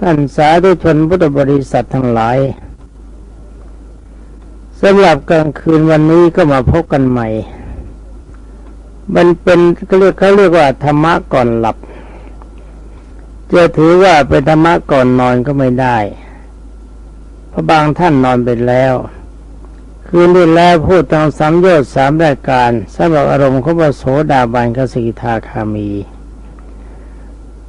ท่านสาธุชนพุทธบริษัททั้งหลายสำหรับกลางคืนวันนี้ก็มาพบกันใหม่ มันเป็นเขาเรียกเขาเรียกว่าธรรมะก่อนหลับ จะถือว่าเป็นธรรมะก่อนนอนก็ไม่ได้ เพราะบางท่านนอนไปแล้ว คืนนี้แล้วพูดทางสามโยชน์สามรายการสำหรับอารมณ์ของพระโสดาบันกสิกทาคามี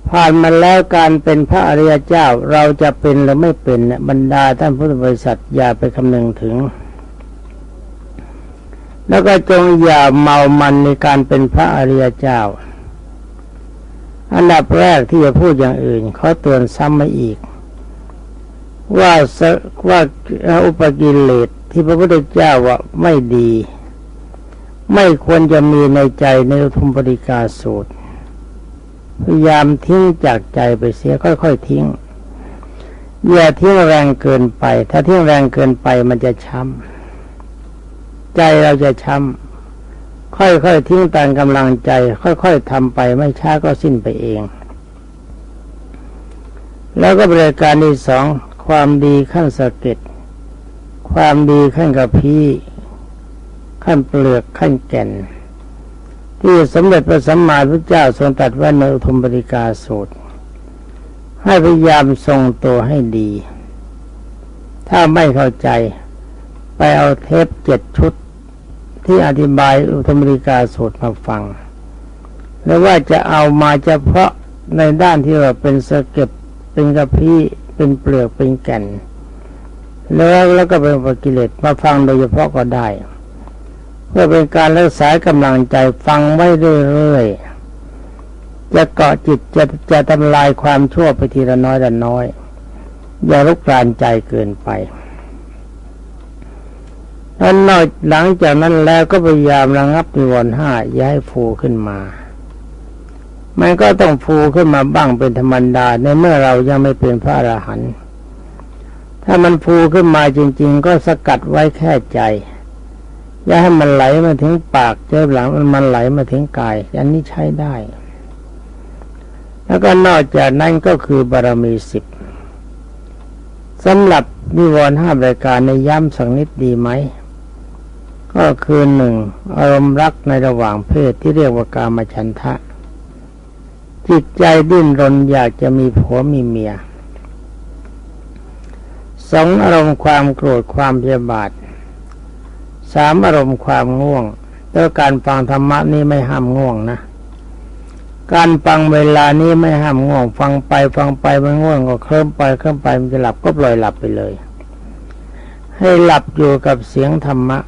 ผ่านมาแล้วการเป็นพระอริยเจ้าเราจะเป็นหรือไม่เป็นเนี่ยบรรดาท่านพุทธบริษัทอย่าไปคำนึงถึง แล้วก็จงอย่าเมามันในการเป็นพระอริยเจ้า อันดับแรกที่จะพูดอย่างอื่นเขาเตือนซ้ำมาอีก ว่าสว่าอุปกิเลสที่พระพุทธเจ้าว่าไม่ดี ไม่ควรจะมีในใจในอุทุมปริกาสูตร พยายามทิ้งจากใจไปเสียค่อยๆทิ้งอย่าทิ้งแรงเกินไป ถ้าทิ้งแรงเกินไปมันจะช้ำใจเราจะช้ำค่อยๆทิ้งตามกำลังใจ ค่อยๆทำไปไม่ช้าก็สิ้นไปเอง แล้วก็บริการที่สองความดีขั้นสะเก็ดความดีขั้นกระพี้ขั้นเปลือกขั้นแก่น ที่สมเด็จพระสัมมาสัมพุทธเจ้าทรงตรัสไว้ในอุทุมปริกาสูตร ให้พยายามทรงตัวให้ดี ถ้าไม่เข้าใจ ไปเอาเทปเจ็ดชุดที่อธิบายอุทุมปริกาสูตรมาฟัง แล้วว่าจะเอามาเฉพาะในด้านที่ว่าเป็นสะเก็บเป็นกระพี้เป็นเปลือกเป็นแก่น แล้วแล้วก็เป็นปกิเลสมาฟังโดยเฉพาะก็ได้ พื่อเป็นการรักษากำลังใจฟังไว้เรื่อยๆจะเกาะจิตจะจะทำลายความชั่วไปทีละน้อยละน้อย อย่าลุกรานใจเกินไปแล้วนอกหลังจากนั้นแล้วก็พยายามระงับนิวรณ์ห้าย่าให้ฟูขึ้นมามันก็ต้องฟูขึ้นมาบ้างเป็นธรรมดาในเมื่อเรายังไม่เป็นพระอรหันต์ถ้ามันฟูขึ้นมาจริง ๆ ก็สกัดไว้แค่ใจ อย่าให้มันไหลมาถึงปากเจ็บหลังมันไหลมาถึงกาย อันนี้ใช้ได้ แล้วก็นอกจากนั้นก็คือบารมีสิบสำหรับนิวรณ์ห้ารายการในย้ำสักนิดดีไหม ก็คือหนึ่งอารมณ์รักในระหว่างเพศที่เรียกว่ากามฉันทะ จิตใจดิ้นรนอยากจะมีผัวมีเมียสองอารมณ์ความโกรธความพยาบาท สามอารมณ์ความง่วงแล้วการฟังธรรมะนี่ไม่ห้ามง่วงนะ การฟังเวลานี้ไม่ห้ามง่วง ฟังไปฟังไปมันง่วงก็เคลิ้มไปเคลิ้มไปมันจะหลับก็ปล่อยหลับไปเลย ให้หลับอยู่กับเสียงธรรมะ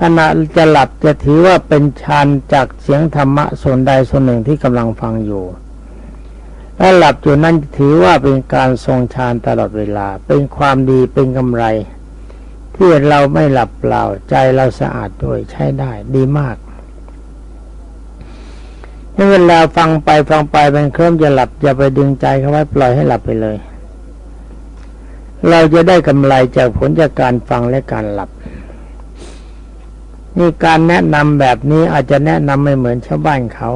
ขณะจะหลับจะถือว่าเป็นฌานจากเสียงธรรมะส่วนใดส่วนหนึ่งที่กำลังฟังอยู่ถ้าหลับอยู่นั้นถือว่าเป็นการทรงฌานตลอดเวลา เป็นความดีเป็นกำไร ที่เราไม่หลับเปล่าใจเราสะอาดด้วยใช้ได้ดีมากถ้าเวลาฟังไปฟังไปมันเคลิ้มจะหลับอย่าไปดึงใจเขาไว้ปล่อยให้หลับไปเลย เราจะได้กำไรจากผลจากการฟังและการหลับ นี่การแนะนำแบบนี้อาจจะแนะนำไม่เหมือนชาวบ้านเขา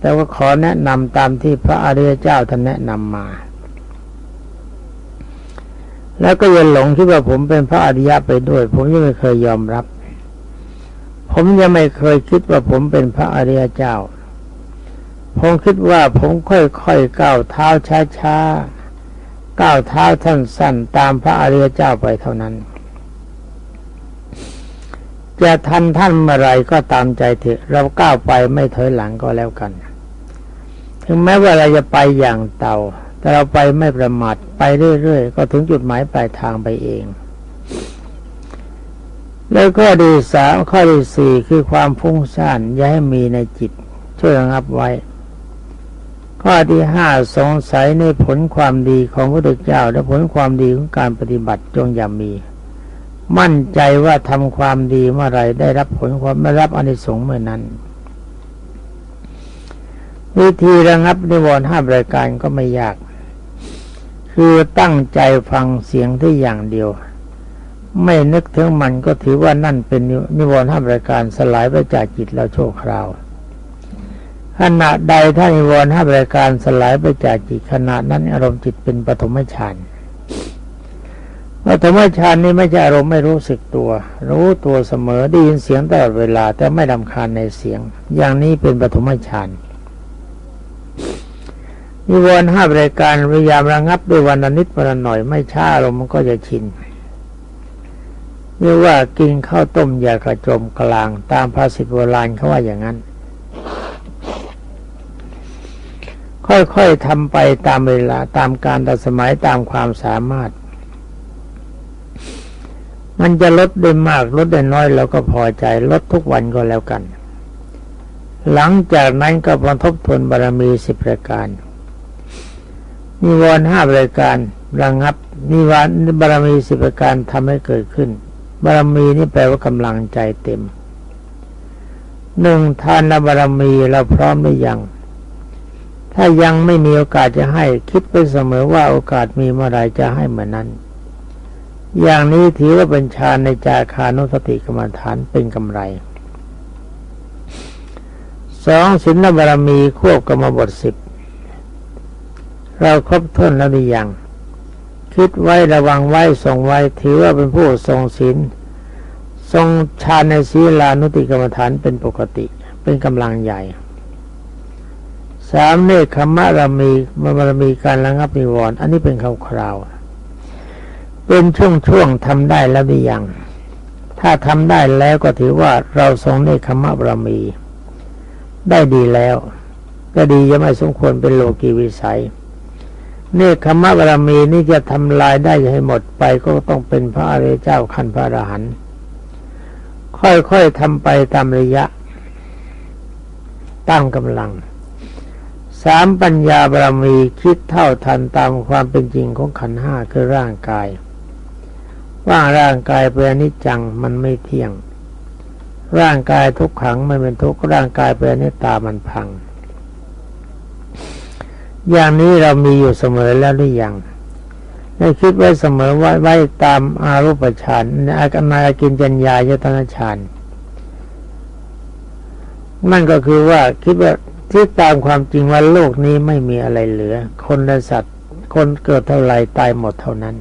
แต่ว่าขอแนะนำตามที่พระอริยเจ้าท่านแนะนำมา แล้วก็ย่าหลงคิดว่าผมเป็นพระอริยะไปด้วย ผมยังไม่เคยยอมรับ ผมยังไม่เคยคิดว่าผมเป็นพระอริยเจ้า ผมคิดว่าผมค่อยๆก้าวเท้าช้าๆก้าวเท้าท่านสั้นตามพระอริยเจ้าไปเท่านั้น จะทันท่านเมื่อไรก็ตามใจเถอะเราก้าวไปไม่ถอยหลังก็แล้วกัน ถึงแม้ว่าเราจะไปอย่างเต่า แต่เราไปไม่ประมาทไปเรื่อยๆ ก็ถึงจุดหมายปลายทางไปเอง แล้วข้อที่สามข้อที่สี่คือความฟุ้งซ่านอย่าให้มีในจิต ช่วยระงับไว้ ข้อที่ห้าสงสัยในผลความดีของพระพุทธเจ้า และผลความดีของการปฏิบัติจงอย่ามี มั่นใจว่าทำความดีเมื่อไรได้รับผลความไม่รับอนิสงส์เมื่อนั้นวิธีระงับนิวรณ์ห้ารายการก็ไม่ยาก คือตั้งใจฟังเสียงที่อย่างเดียว ไม่นึกถึงมันก็ถือว่านั่นเป็นนิวรณ์ห้ารายการสลายไปจากจิตเราโชคราวขณะใดท่านนิวรณ์ห้าประการสลายไปจากจิตขณะนั้นอารมณ์จิตเป็นปฐมฌานปฐมฌานนี้ไม่ใช่อารมณ์ไม่รู้สึกตัว รู้ตัวเสมอได้ยินเสียงตลอดเวลาแต่ไม่ดำคาญในเสียง อย่างนี้เป็นปฐมฌาน นิวรณ์ห้าประการพยายามระงับด้วยวันนิดวันหน่อยไม่ช้าอารมณ์มันก็จะชินเรียกว่ากินข้าวต้มยากระจมกลาง ตามภาษิตโบราณเขาว่าอย่างนั้น ค่อยๆทำไปตามเวลาตามการตัดสมัยตามความสามารถ มันจะลดได้มากลดได้น้อยเราก็พอใจลดทุกวันก็แล้วกัน หลังจากนั้นก็พอทบทวนบารมีสิบประการ นิวรณ์ห้าประการระงับนิวรณ์บารมีสิบประการทำให้เกิดขึ้น บารมีนี่แปลว่ากำลังใจเต็มหนึ่งทานบารมีเราพร้อมหรือยัง ถ้ายังไม่มีโอกาสจะให้คิดไปเสมอว่าโอกาสมีเมื่อไรจะให้เหมือนนั้น อย่างนี้ถือว่าเป็นฌานในจาคานุสติกรรมฐานเป็นกำไรสองศีลบารมีควบกรรมบทสิบ เราครบถ้วนแล้วหรือยังคิดไว้ระวังไว้ทรงไว้ถือว่าเป็นผู้ทรงศีลทรงฌานในศีลานุติกรรมฐานเป็นปกติเป็นกำลังใหญ่สามเนคขมะรามีมารมีการระงับนิวรณ์อันนี้เป็นคำคราว เป็นช่วงๆทำได้แล้วหรือยังถ้าทำได้แล้วก็ถือว่าเราทรงเนคขมะบารมี ได้ดีแล้ว ก็ดียังไม่สมควรเป็นโลกีวิสัย นคขมะบารมีนี่จะทำลายได้ให้หมดไปก็ต้องเป็นพระอริยเจ้าขั้นพระอรหันต์ค่อยๆทำไปตามระยะตามกำลังสามปัญญาบารมีคิดเท่าทันตามความเป็นจริงของขันห้าคือร่างกาย ว่าร่างกายเป็นอนิจจังมันไม่เที่ยง ร่างกายทุกขังไม่เป็นทุกร่างกายเป็นอนิจตามันพัง อย่างนี้เรามีอยู่เสมอแล้วหรือยังได้คิดไว้เสมอว่าไว้ตามอารูปฌานในอาการนากินจัญญายตนาฌานนั่นก็คือว่าคิดว่าที่ตามความจริงว่าโลกนี้ไม่มีอะไรเหลือ คนและสัตว์ คนเกิดเท่าไรตายหมดเท่านั้น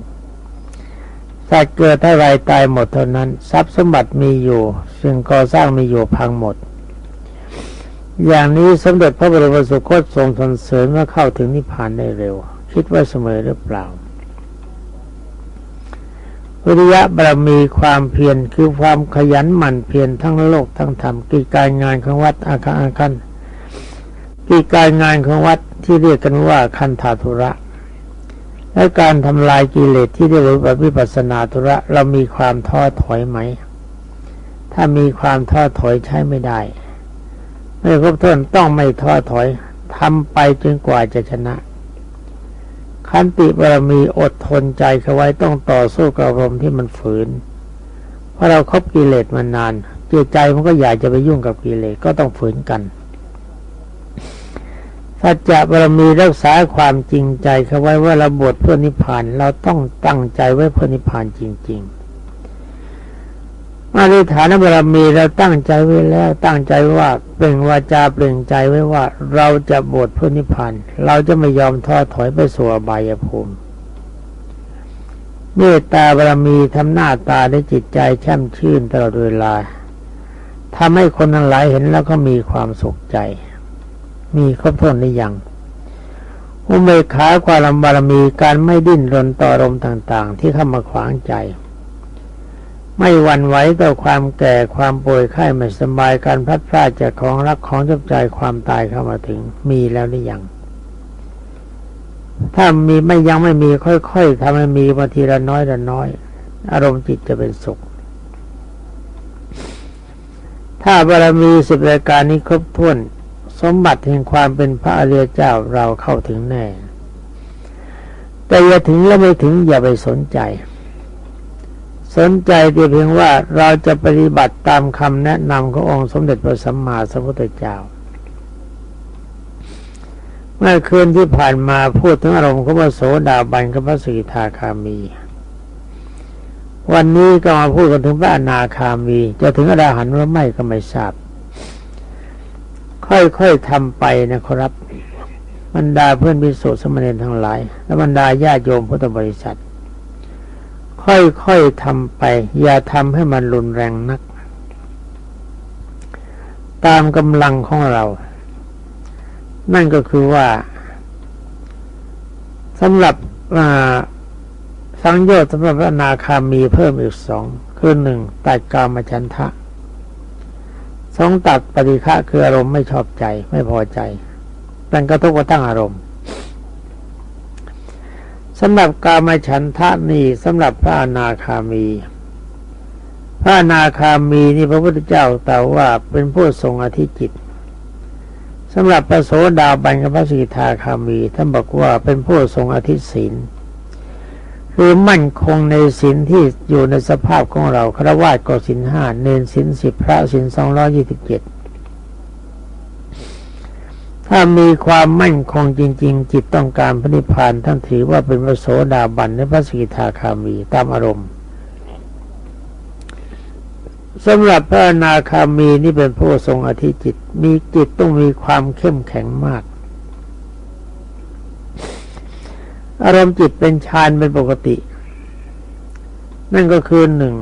สัตว์เกิดเท่าไรตายหมดเท่านั้น ทรัพย์สมบัติมีอยู่สิ่งก่อสร้างมีอยู่พังหมด อย่างนี้สมเด็จพระบรมสุคตทรงสรรเสริญว่าเข้าถึงนิพพานได้เร็ว คิดว่าเสมอหรือเปล่า วิริยะบารมีความเพียรคือความขยันหมั่นเพียรทั้งโลกทั้งธรรมกิจการงานของวัดอาคาอาคันกิจการงานของวัดที่เรียกกันว่าคันธาธุระ และการทำลายกิเลสที่เรียกว่าวิปัสนาธุระ เรามีความท้อถอยไหม ถ้ามีความท้อถอยใช้ไม่ได้ ไม่ครบถ้วนต้องไม่ท้อถอยทำไปจนกว่าจะชนะขันติบารมีอดทนใจเขาไว้ต้องต่อสู้กับอารมณ์ที่มันฝืน เพราะเราครบกิเลสมานานจิตใจมันก็อยากจะไปยุ่งกับกิเลสก็ต้องฝืนกันสัจจะบารมีรักษาความจริงใจเขาไว้ว่าเราบวชเพื่อนิพพานเราต้องตั้งใจไว้เพื่อนิพพานจริง ๆ อธิษฐานบารมีเราตั้งใจไว้แล้วตั้งใจว่าเปล่งวาจาเปล่งใจไว้ว่า เราจะบวชพื่อนิพพานเราจะไม่ยอมท้อถอยไปสู่อบายภูมิเมตตาบารมีทำหน้าตาได้จิตใจแช่มชื่นตลอดเวลาทำให้คนทั้งหลายเห็นแล้วก็มีความสุขใจ มีครบถ้วนหรือยังอุเบกขาความบารมีการไม่ดิ้นรนต่อรมต่าง ๆ ที่เข้ามาขวางใจ ไม่หวั่นไหวต่อความแก่ความป่วยไข้ไม่สบายการพลัดพรากจากของรักของจบใจความตายเข้ามาถึงมีแล้วหรือยังถ้ามีไม่ยังไม่มีค่อยๆทำให้มีมาทีละน้อยละน้อย อารมณ์จิตจะเป็นสุข ถ้าบารมีสิบรายการนี้ครบถ้วน สมบัติแห่งความเป็นพระอริยเจ้าเราเข้าถึงแน่ แต่อย่าถึงแล้วไม่ถึงอย่าไปสนใจ สนใจแต่เพียงว่าเราจะปฏิบัติตามคำแนะนำขององค์สมเด็จพระสัมมาสัมพุทธเจ้า เมื่อคืนที่ผ่านมาพูดถึงอารมณ์ของพระโสดาบันกับพระสีทาคามี วันนี้ก็มาพูดกันถึงพระอนาคามี จะถึงอรหันต์หรือไม่ก็ไม่ทราบ ค่อยๆทำไปนะครับบรรดาเพื่อนพิสุสมณีทั้งหลาย และบรรดาญาโยมพุทธบริษัท ค่อยๆทำไป อย่าทำให้มันรุนแรงนัก ตามกำลังของเรา นั่นก็คือว่าสำหรับสังโยชน์สำหรับพระนาคามีเพิ่มอีกสองคือหนึ่งตัดกามฉันทะสองตัดปฏิฆะคืออารมณ์ไม่ชอบใจไม่พอใจเป็นกระทบกระทั่งอารมณ์ สำหรับกามฉันทะนี่สำหรับพระอนาคามี พระอนาคามีนี่พระพุทธเจ้าตรัสว่าเป็นผู้ทรงอธิจิตสำหรับพระโสดาบันกับพระสิกขาคามีท่านบอกว่าเป็นผู้ทรงอธิศีลคือมั่นคงในศีลที่อยู่ในสภาพของเราครวาสก็ศีลห้าเนนศีลสิบพระศีลสองร้อยี่สิบเจ็ด ถ้ามีความมั่นคงจริง ๆ จิตต้องการพระนิพพานท่านถือว่าเป็นพระโสดาบันและพระสกิทาคามีตามอารมณ์สำหรับพระนาคามีนี่เป็นผู้ทรงอธิจิต มีจิตต้องมีความเข้มแข็งมาก อารมณ์จิตเป็นฌานเป็นปกติ นั่นก็คือหนึ่ง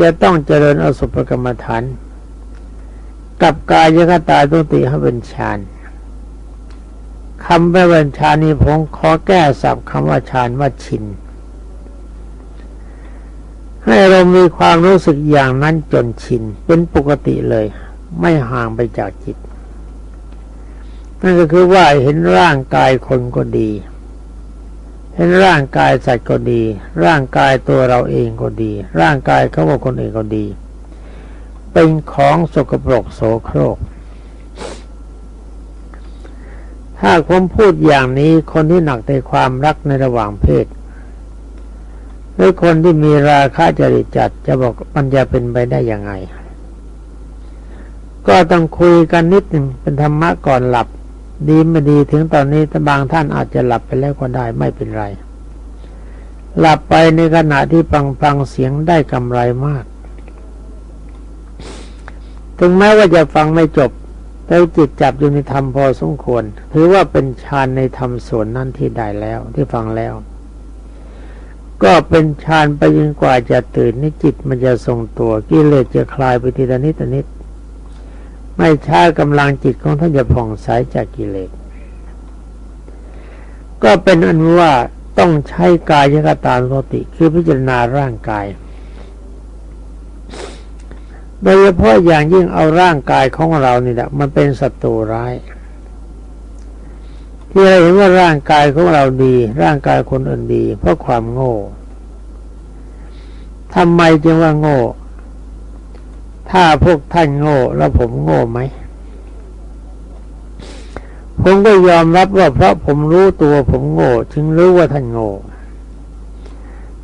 จะต้องเจริญอสุภกรรมฐาน กับกายยคตาตุติให้เป็นฌาน คำแปลว่าฌานนี้ผมขอแก้สับคำว่าฌานว่าชิน ให้เรามีความรู้สึกอย่างนั้นจนชิน เป็นปกติเลย ไม่ห่างไปจากจิต นั่นก็คือว่าเห็นร่างกายคนก็ดี เห็นร่างกายสัตว์ก็ดี ร่างกายตัวเราเองก็ดี ร่างกายเขาว่าคนอื่นก็ดี เป็นของสกปรกโสโครก ถ้าผมพูดอย่างนี้คนที่หนักในความรักในระหว่างเพศหรือคนที่มีราคะจริตจัดจะบอกมันจะเป็นไปได้ยังไง ก็ต้องคุยกันนิดหนึ่งเป็นธรรมะก่อนหลับ ดีไม่ดีถึงตอนนี้บางท่านอาจจะหลับไปแล้วก็ได้ไม่เป็นไร หลับไปในขณะที่ฟังฟังเสียงได้กำไรมาก ถึงแม้ว่าจะฟังไม่จบ แต่จิตจับอยู่ในธรรมพอสมควร ถือว่าเป็นฌานในธรรมส่วนนั้นที่ได้แล้วที่ฟังแล้ว ก็เป็นฌานไปจนกว่าจะตื่นนี่จิตมันจะทรงตัวกิเลสจะคลายไปทีละนิดนิด ไม่ช้ากำลังจิตของท่านจะผ่องใสจากกิเลสก็เป็นอันว่าต้องใช้กายยกตาสติคือพิจารณาร่างกาย โดยเฉพาะอย่างยิ่งเอาร่างกายของเรานี่แหละมันเป็นศัตรูร้าย ที่เราเห็นว่าร่างกายของเราดี ร่างกายคนอื่นดี เพราะความโง่ทำไมจึงว่าโง่ ถ้าพวกท่านโง่แล้วผมโง่ไหม ผมก็ยอมรับว่าเพราะผมรู้ตัวผมโง่ จึงรู้ว่าท่านโง่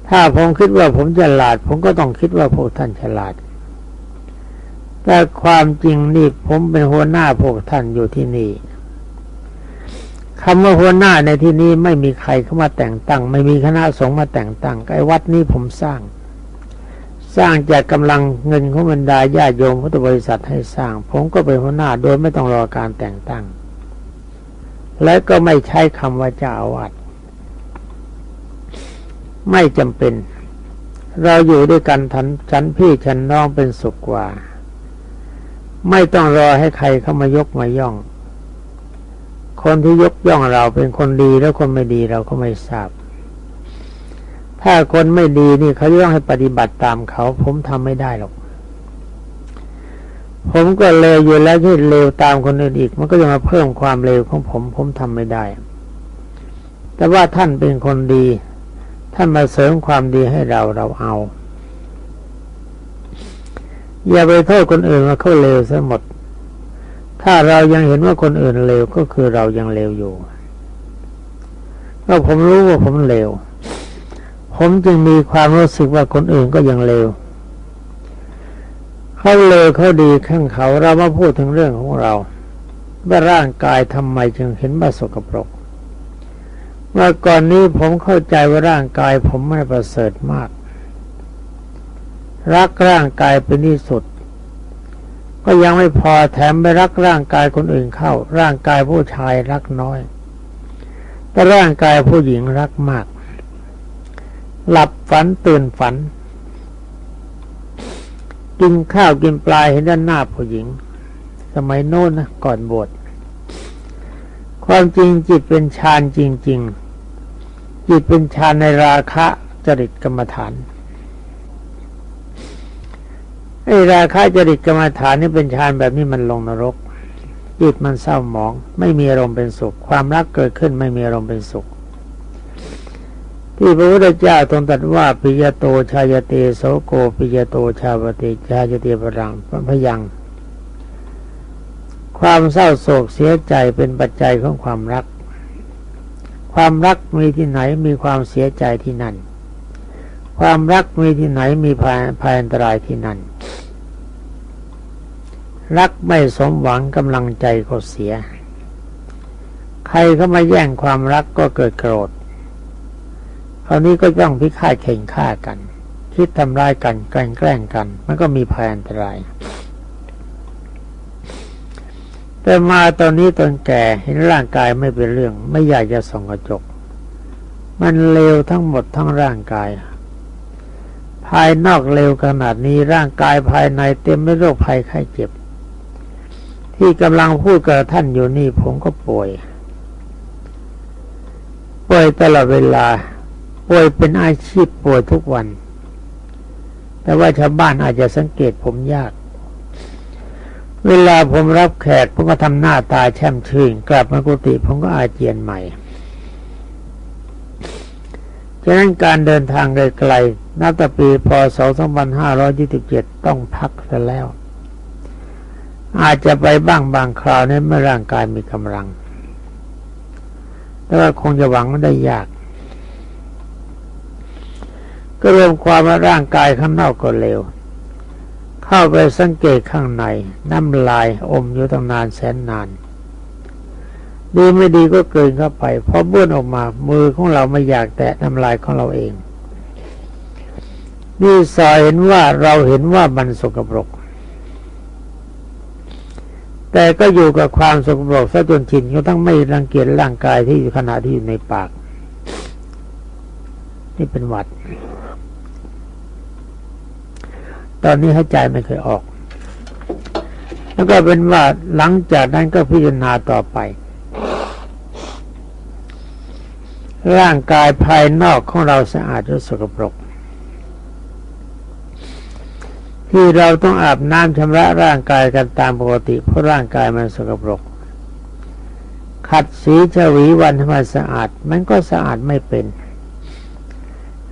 ถ้าผมคิดว่าผมฉลาด ผมก็ต้องคิดว่าพวกท่านฉลาด แต่ความจริงนี่ผมเป็นหัวหน้าพวกท่านอยู่ที่นี่คำว่าหัวหน้าในที่นี้ไม่มีใครเข้ามาแต่งตั้ง ไม่มีคณะสงฆ์มาแต่งตั้งไอ้วัดนี้ผมสร้าง สร้างจากกำลังเงินของบรรดาญาโยมพุทธบริษัทให้สร้าง ผมก็เป็นหัวหน้าโดยไม่ต้องรอการแต่งตั้ง และก็ไม่ใช้คำว่าเจ้าอาวาสไม่จำเป็น เราอยู่ด้วยกันทันฉันพี่ฉันน้องเป็นสุขกว่า ไม่ต้องรอให้ใครเข้ามายกมาย่อง คนที่ยกย่องเราเป็นคนดีแล้วคนไม่ดีเราก็ไม่ทราบ ถ้าคนไม่ดีนี่เขาต้องให้ปฏิบัติตามเขา ผมทำไม่ได้หรอก ผมก็เลวอยู่แล้วที่เลวตามคนอื่นอีก มันก็จะมาเพิ่มความเลวของผม ผมทำไม่ได้ แต่ว่าท่านเป็นคนดี ท่านมาเสริมความดีให้เราเราเอา อย่าไปโทษคนอื่นว่าเขาเลวซะหมด ถ้าเรายังเห็นว่าคนอื่นเลวก็คือเรายังเลวอยู่ก็ผมรู้ว่าผมเลว ผมจึงมีความรู้สึกว่าคนอื่นก็ยังเลว เขาเลวเขาดีข้างเขาเรามาพูดถึงเรื่องของเรา ว่าร่างกายทำไมจึงเห็นว่าสกปรกเมื่อก่อนนี้ผมเข้าใจว่าร่างกายผมไม่ประเสริฐมาก รักร่างกายเป็นที่สุด ก็ยังไม่พอแถมไปรักร่างกายคนอื่นเข้า ร่างกายผู้ชายรักน้อย แต่ร่างกายผู้หญิงรักมาก หลับฝันตื่นฝัน กินข้าวกินปลาเห็นด้านหน้าผู้หญิง สมัยโน้นนะก่อนบวชความจริงจิตเป็นฌานจริง ๆ จิตเป็นฌานในราคะจริตกรรมฐาน ไอ้ราคะจริตกรรมฐานนี่เป็นฌานแบบนี้มันลงนรกจิตมันเศร้าหมอง ไม่มีอารมณ์เป็นสุข ความรักเกิดขึ้นไม่มีอารมณ์เป็นสุข ที่พระพุทธเจ้าทรงตรัสว่าปิยโตชายเตโสโกปิยโตชาวเตชายเตปรังพยัง ความเศร้าโศกเสียใจเป็นปัจจัยของความรัก ความรักมีที่ไหนมีความเสียใจที่นั่น ความรักมีที่ไหนมีภัยอันตรายที่นั่น รักไม่สมหวังกำลังใจก็เสีย ใครเข้ามาแย่งความรักก็เกิดโกรธคราวนี้ก็ต้องพิฆาตเข่งฆ่ากัน คิดทำร้ายกันแกล้งแกล้งกัน มันก็มีภัยอันตราย แต่มาตอนนี้ตอนแก่เห็นร่างกายไม่เป็นเรื่อง ไม่อยากจะส่องกระจก มันเลวทั้งหมดทั้งร่างกายภายนอกเลวขนาดนี้ร่างกายภายในเต็มไปด้วยโรคภัยไข้เจ็บ ที่กำลังพูดกับท่านอยู่นี่ผมก็ป่วย ป่วยตลอดเวลา ป่วยเป็นอาชีพป่วยทุกวัน แต่ว่าชาวบ้านอาจจะสังเกตผมยาก เวลาผมรับแขกผมก็ทำหน้าตาแช่มชื่น กลับมากุฏิผมก็อาเจียนใหม่ฉะนั้นการเดินทางไกลๆนับแต่ปีพศ 2527 ต้องพักซะแล้ว อาจจะไปบ้างบางคราวในเมื่อร่างกายมีกำลัง แต่ว่าคงจะหวังไม่ได้ยาก ก็รวมความว่าร่างกายข้างนอกก็เร็ว เข้าไปสังเกตข้างใน น้ำลายอมอยู่ตั้งนานแสนนาน ดีไม่ดีก็เกินเข้าไปพอบ้วนออกมา มือของเราไม่อยากแตะน้ำลายของเราเองนี่สอเห็นว่าเราเห็นว่ามันสกปรก แต่ก็อยู่กับความสกปรกซะจนชินก็ต้องไม่รังเกียจร่างกายที่ขณะที่อยู่ในปาก นี่เป็นหวัด ตอนนี้ให้ใจไม่เคยออก แล้วก็เป็นว่าหลังจากนั้นก็พิจารณาต่อไป ร่างกายภายนอกของเราสะอาดหรือสกปรก ที่เราต้องอาบน้ำชำระร่างกายกันตามปกติเพราะร่างกายมันสกปรก ขัดสีฉวีวันให้มันสะอาด มันก็สะอาดไม่เป็น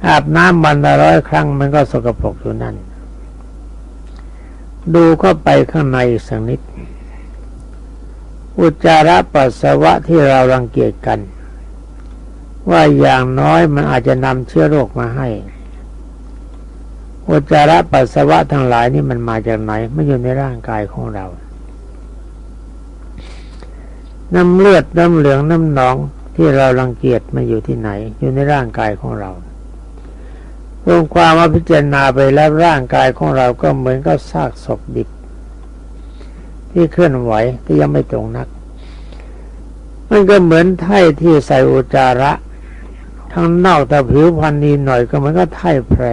อาบน้ำวันละร้อยครั้ง มันก็สกปรกอยู่นั่น ดูเข้าไปข้างในอีกสักนิด อุจจาระปัสสาวะที่เรารังเกียจกัน ว่าอย่างน้อยมันอาจจะนำเชื้อโรคมาให้ อุจจาระปัสสาวะทั้งหลายนี่มันมาจากไหน ไม่อยู่ในร่างกายของเรา น้ำเลือดน้ำเหลืองน้ำหนองที่เรารังเกียจมันอยู่ที่ไหน อยู่ในร่างกายของเรารวมความว่าพิจารณาไปแล้วร่างกายของเราก็เหมือนกับซากศพดิบ ที่เคลื่อนไหวที่ยังไม่ตรงนัก มันก็เหมือนไถ่ที่ใส่อุจจาระข้งนอกแต่ผิวพรรณดีหน่อยก็เหมือนกับไถ่แพร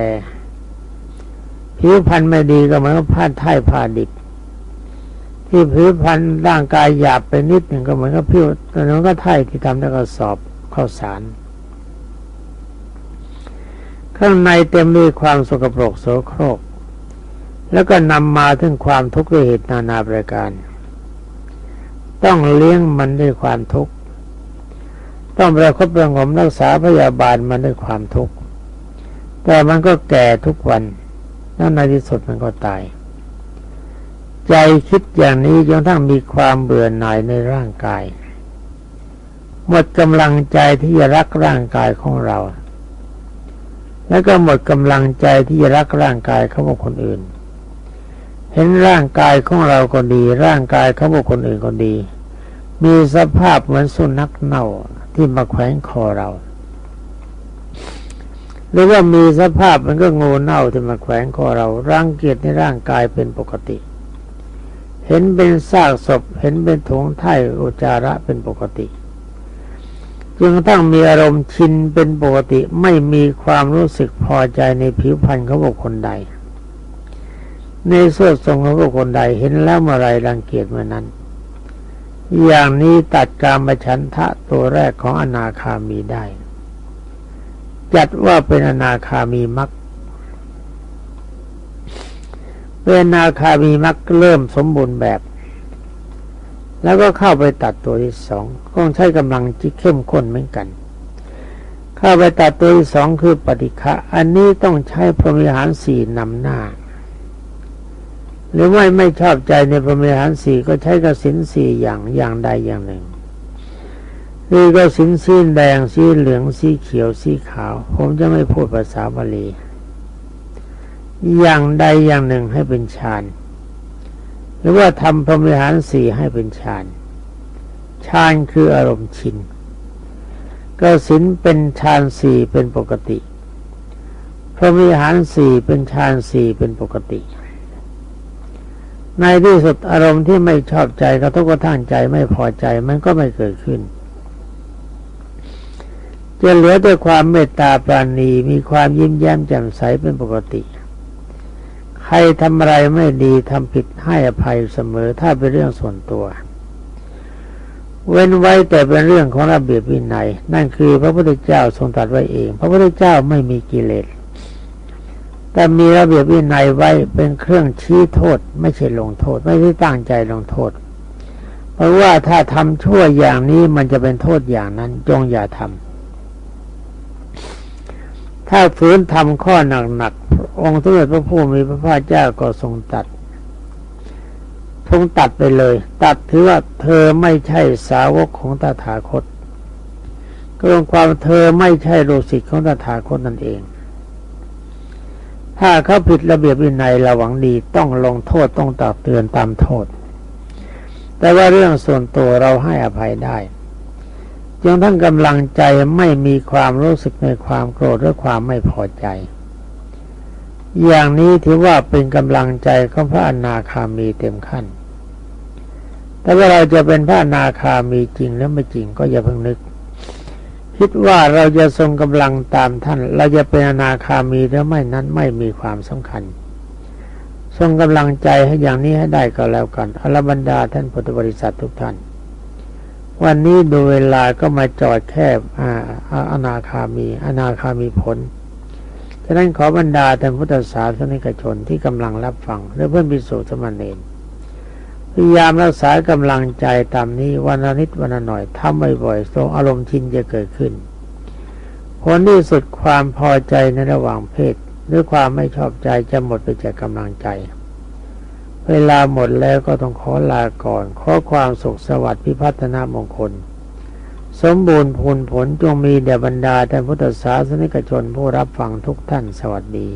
ผิวพรรณไม่ดีก็เหมือนกับผ้าไถ่ผ้าดิบ ที่ผิวพรรณร่างกายหยาบไปนิดหนึ่งก็เหมือนกับผิวต่นั้นก็ไถ่ที่ทำด้วกระสอบข้าวสาร ข้างในเต็มด้วยความสกปรกโสโครก แล้วก็นำมาถึงความทุกข์ด้วยเหตุนานาประการ ต้องเลี้ยงมันด้วยความทุกข์ต้องประคบประงมรักษาพยาบาลมันด้วยความทุกข์แต่มันก็แก่ทุกวัน แล้วในที่สุดมันก็ตาย ใจคิดอย่างนี้จนทั้งมีความเบื่อหน่ายในร่างกาย หมดกำลังใจที่จะรักร่างกายของเรา แล้วก็หมดกำลังใจที่จะรักร่างกายเขาบอกคนอื่น เห็นร่างกายของเราก็ดี ร่างกายเขาบอกคนอื่นก็ดี มีสภาพเหมือนสุนัขเน่าที่มาแขวงคอเรา หรือว่ามีสภาพมันก็งูเน่าที่มาแขวงคอเราร่างเกียรติในร่างกายเป็นปกติ เห็นเป็นซากศพ เห็นเป็นถุงไถ่อุจาระเป็นปกติจนกระทั่งมีอารมณ์ชินเป็นปกติไม่มีความรู้สึกพอใจในผิวพรรณของบุคคลใด ในโซ่ทรงของบุคคลใดเห็นแล้วเมื่อไรรังเกียจเมื่อนั้น อย่างนี้ตัดการมฉันทะตัวแรกของอนาคามีได้ จัดว่าเป็นอนาคามีมักเป็นอนาคามีมักเริ่มสมบูรณ์แบบ แล้วก็เข้าไปตัดตัวที่สองต้องใช้กำลังจิตเข้มข้นเหมือนกัน เข้าไปตัดตัวที่สองคือปฏิฆะอันนี้ต้องใช้พรหมิหารสี่นำหน้า หรือไม่ไม่ชอบใจในพรหมิหารสี่ก็ใช้กสินสี่อย่างอย่างใดอย่างหนึ่ง คือกสินสีแดงสีเหลืองสีเขียวสีขาว ผมจะไม่พูดภาษาบาลี อย่างใดอย่างหนึ่งให้เป็นฌานหรือว่าทำพรหมิหารสี่ให้เป็นฌานฌานคืออารมณ์ชินก็สินเป็นฌานสี่เป็นปกติพรหมิหารสี่เป็นฌานสี่เป็นปกติ ในที่สุดอารมณ์ที่ไม่ชอบใจกระทบกระทั่งใจไม่พอใจมันก็ไม่เกิดขึ้น จะเหลือด้วยความเมตตาปราณี มีความยิ้มแย้มแจ่มใสเป็นปกติ ใครทำอะไรไม่ดีทำผิดให้อภัยเสมอถ้าเป็นเรื่องส่วนตัว เว้นไว้แต่เป็นเรื่องของระเบียบวินัย นั่นคือพระพุทธเจ้าทรงตรัสไว้เอง พระพุทธเจ้าไม่มีกิเลสแต่มีระเบียบวินัยไว้เป็นเครื่องชี้โทษ ไม่ใช่ลงโทษ ไม่ได้ตั้งใจลงโทษ เพราะว่าถ้าทำชั่วอย่างนี้มันจะเป็นโทษอย่างนั้นจงอย่าทำ ถ้าฝืนทำข้อหนักๆองค์สมเด็จพระผู้มีพระภาคเจ้าก็ทรงตัดทรงตัดไปเลย ตัดถือว่าเธอไม่ใช่สาวกของตถาคตก็รวมความเธอไม่ใช่ลูกศิษย์ของตถาคตนั่นเอง ถ้าเขาผิดระเบียบวินัยระหวังดีต้องลงโทษต้องตักเตือนตามโทษ แต่ว่าเรื่องส่วนตัวเราให้อภัยได้ จนทั้งกำลังใจไม่มีความรู้สึกในความโกรธหรือความไม่พอใจ อย่างนี้ถือว่าเป็นกำลังใจของพระอนาคามีเต็มขั้น แต่ว่าเราจะเป็นพระอนาคามีจริงหรือไม่จริงก็อย่าเพิ่งนึก คิดว่าเราจะทรงกำลังตามท่าน เราจะเป็นอนาคามีหรือไม่นั้นไม่มีความสำคัญทรงกำลังใจให้อย่างนี้ให้ได้ก็แล้วกันอรบรรดาท่านพุทธบริษัททุกท่าน วันนี้ดูเวลาก็มาจอดแคบอ,อนาคามี อนาคามีผลฉะนั้นขอบรรดาท่านพุทธศาสนิกชนที่กำลังรับฟังและเพื่อนพิสูจน์สมณเณรพยายามรักษากำลังใจตามนี้วันนิดวันหน่อยทำบ่อยๆทรงอารมณ์ชินจะเกิดขึ้นผลที่สุดความพอใจในระหว่างเพศหรือความไม่ชอบใจจะหมดไปจากกำลังใจ เวลาหมดแล้วก็ต้องขอลาก่อน ขอความสุขสวัสดิ์พิพัฒนามงคล สมบูรณ์ผลผลจงมีแด่บรรดาท่านพุทธศาสนิกชนผู้รับฟังทุกท่านสวัสดี